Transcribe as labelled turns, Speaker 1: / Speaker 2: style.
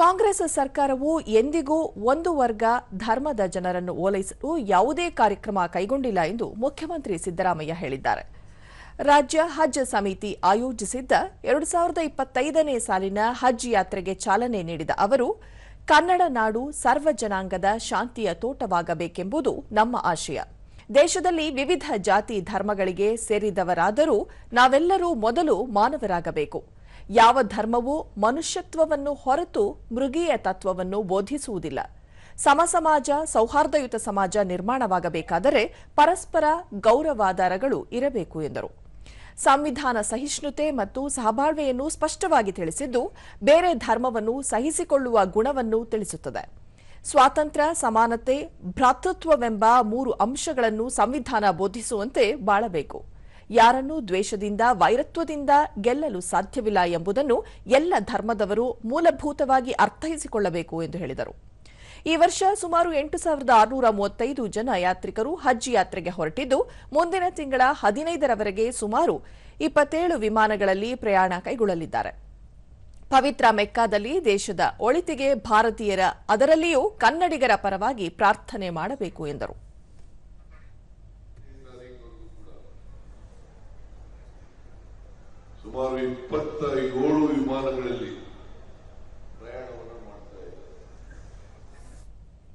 Speaker 1: ಕಾಂಗ್ರೆಸ್ ಸರ್ಕಾರವು ಎಂದಿಗೂ ಒಂದು ವರ್ಗ ಧರ್ಮದ ಜನರನ್ನು ಓಲೈಸಲು ಯಾವುದೇ ಕಾರ್ಯಕ್ರಮ ಕೈಗೊಂಡಿಲ್ಲ ಎಂದು ಮುಖ್ಯಮಂತ್ರಿ ಸಿದ್ದರಾಮಯ್ಯ ಹೇಳಿದ್ದಾರೆ. ರಾಜ್ಯ ಹಜ್ ಸಮಿತಿ ಆಯೋಜಿಸಿದ್ದ ಎರಡು ಸಾವಿರದ ಇಪ್ಪತ್ತೈದನೇ ಸಾಲಿನ ಹಜ್ ಯಾತ್ರೆಗೆ ಚಾಲನೆ ನೀಡಿದ ಅವರು, ಕನ್ನಡ ನಾಡು ಸರ್ವ ಜನಾಂಗದ ಶಾಂತಿಯ ತೋಟವಾಗಬೇಕೆಂಬುದು ನಮ್ಮ ಆಶಯ. ದೇಶದಲ್ಲಿ ವಿವಿಧ ಜಾತಿ ಧರ್ಮಗಳಿಗೆ ಸೇರಿದವರಾದರೂ ನಾವೆಲ್ಲರೂ ಮೊದಲು ಮಾನವರಾಗಬೇಕು. ಯಾವ ಧರ್ಮವೂ ಮನುಷ್ಯತ್ವವನ್ನು ಹೊರತು ಮೃಗೀಯ ತತ್ವವನ್ನು ಬೋಧಿಸುವುದಿಲ್ಲ. ಸಮಸಮಾಜ, ಸೌಹಾರ್ದಯುತ ಸಮಾಜ ನಿರ್ಮಾಣವಾಗಬೇಕಾದರೆ ಪರಸ್ಪರ ಗೌರವಾಧಾರಗಳು ಇರಬೇಕು ಎಂದರು. ಸಂವಿಧಾನ ಸಹಿಷ್ಣುತೆ ಮತ್ತು ಸಹಬಾಳ್ವೆಯನ್ನು ಸ್ಪಷ್ಟವಾಗಿ ತಿಳಿಸಿದ್ದು, ಬೇರೆ ಧರ್ಮವನ್ನು ಸಹಿಸಿಕೊಳ್ಳುವ ಗುಣವನ್ನು ತಿಳಿಸುತ್ತದೆ. ಸ್ವಾತಂತ್ರ್ಯ, ಸಮಾನತೆ, ಭ್ರಾತೃತ್ವವೆಂಬ ಮೂರು ಅಂಶಗಳನ್ನು ಸಂವಿಧಾನ ಬೋಧಿಸುವಂತೆ ಬಾಳಬೇಕು. ಯಾರನ್ನೂ ದ್ವೇಷದಿಂದ, ವೈರತ್ವದಿಂದ ಗೆಲ್ಲಲು ಸಾಧ್ಯವಿಲ್ಲ ಎಂಬುದನ್ನು ಎಲ್ಲ ಧರ್ಮದವರು ಮೂಲಭೂತವಾಗಿ ಅರ್ಥೈಸಿಕೊಳ್ಳಬೇಕು ಎಂದು ಹೇಳಿದರು. ಈ ವರ್ಷ ಸುಮಾರು ಎಂಟು ಸಾವಿರದ ಆರುನೂರ ಮೂವತ್ತೈದು ಜನ ಯಾತ್ರಿಕರು ಹಜ್ ಯಾತ್ರೆಗೆ ಹೊರಟಿದ್ದು, ಮುಂದಿನ ತಿಂಗಳ ಹದಿನೈದರವರೆಗೆ ಸುಮಾರು ಇಪ್ಪತ್ತೇಳು ವಿಮಾನಗಳಲ್ಲಿ ಪ್ರಯಾಣ ಕೈಗೊಳ್ಳಲಿದ್ದಾರೆ. ಪವಿತ್ರ ಮೆಕ್ಕಾದಲ್ಲಿ ದೇಶದ ಒಳಿತಿಗೆ ಭಾರತೀಯರ ಅದರಲ್ಲಿಯೂ ಕನ್ನಡಿಗರ ಪರವಾಗಿ ಪ್ರಾರ್ಥನೆ ಮಾಡಬೇಕು ಎಂದರು.
Speaker 2: ಸುಮಾರು ಇಪ್ಪತ್ತ ಏಳು ವಿಮಾನಗಳಲ್ಲಿ